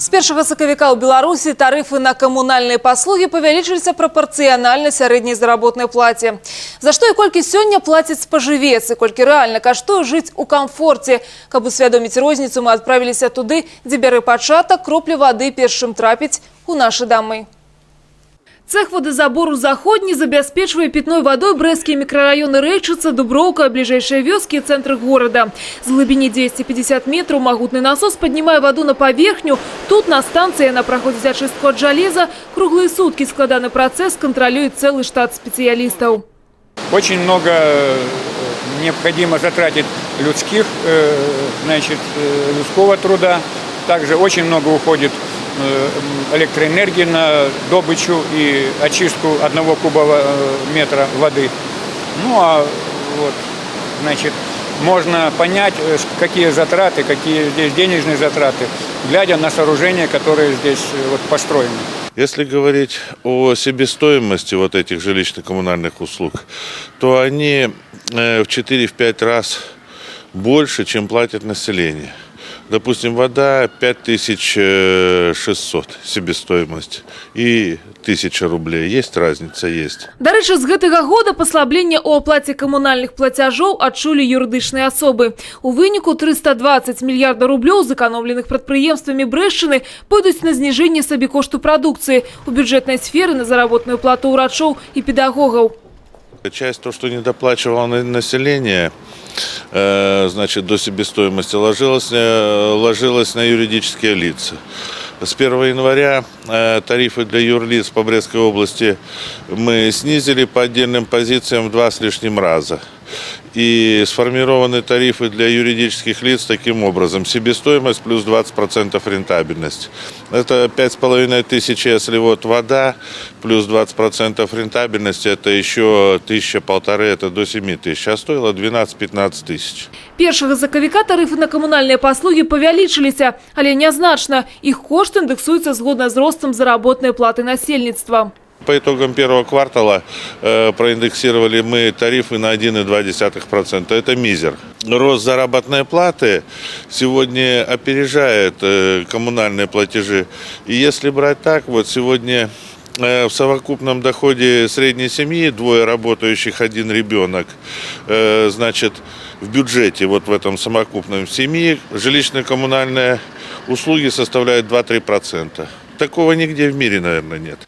З 1 сакавіка ў Беларусі тарыфы на камунальныя паслугі павялічыліся прапарцыянальна сярэдняй заработнай плаце. За што і колькі сёння плаціць спажывец і колькі рэальна каштуе жыць у камфорце. Каб усвядоміць розніцу, мы адправіліся туды, дзе бярэ пачатак кроплі вады першым трапіць у нашы дамы. Цех водозабору заходні забяспечвае пітной вадой брэсцкія мікрараёны Рэйчыца, Дуброўка, бліжэйшыя вёскі і цэнтры горада. З глыбіні 250 метраў магутны насос паднімае ваду на паверхню. Тут на станцыі яна праходзіць ачыстку ад жалеза. Круглыя суткі складаны працэс кантралюе цэлы штат спецыялістаў. Очень много э, необходимо затратить людских, э, значит, э, людского труда. Также очень много уходит э, электроэнергии на добычу и очистку одного кубового э, метра воды. Ну а вот, значит, можно понять, э, какие затраты, какие здесь денежные затраты, глядя на сооружения, которые здесь э, вот построены. Если говорить о себестоимости вот этих жилищно-коммунальных услуг, то они э, в 4-5 раз больше, чем платит население. Допустим, вода 5600 себестоимость и 1000 рублей. Есть разница? Есть. Дарэчы, з гэтага года паслаблення ў аплаце камунальных плацяжоў адчулі юрыдычныя асобы. У выніку 320 мільярда рублёў, зэканомленых прадпрыемствамі Брэшчыны, пойдуць на зніжэнне сабекошту прадукцыі у бюджэтнай сферы на заработную плату ўрачоў і педагогаў. Часть то, что недоплачивало на- население, э, значит, до себестоимости, ложилась, э, ложилась на юридические лица. С 1 января э, тарифы для юрлиц по Брестской области мы снизили по отдельным позициям в два с лишним раза. И сформированы тарифы для юридических лиц таким образом. Себестоимость плюс 20% рентабельность. Это 5,5 тысяч, если вот вода, плюс 20% рентабельности, это еще тысяча, полторы, это до 7 тысяч. А стоило 12-15 тысяч. Першага сакавіка тарыфы на камунальныя паслугі павялічыліся, але нязначна. Іх кошт індексуецца згодна з ростам заработнай платы насельніцтва. По итогам первого квартала э, проиндексировали мы тарифы на 1,2%. Это мизер. Рост заработной платы сегодня опережает э, коммунальные платежи. И если брать так, вот сегодня э, в совокупном доходе средней семьи, двое работающих, один ребенок, значит, в бюджете, вот в этом совокупном семьи, жилищно-коммунальные услуги составляют 2-3%. Такого нигде в мире, наверное, нет.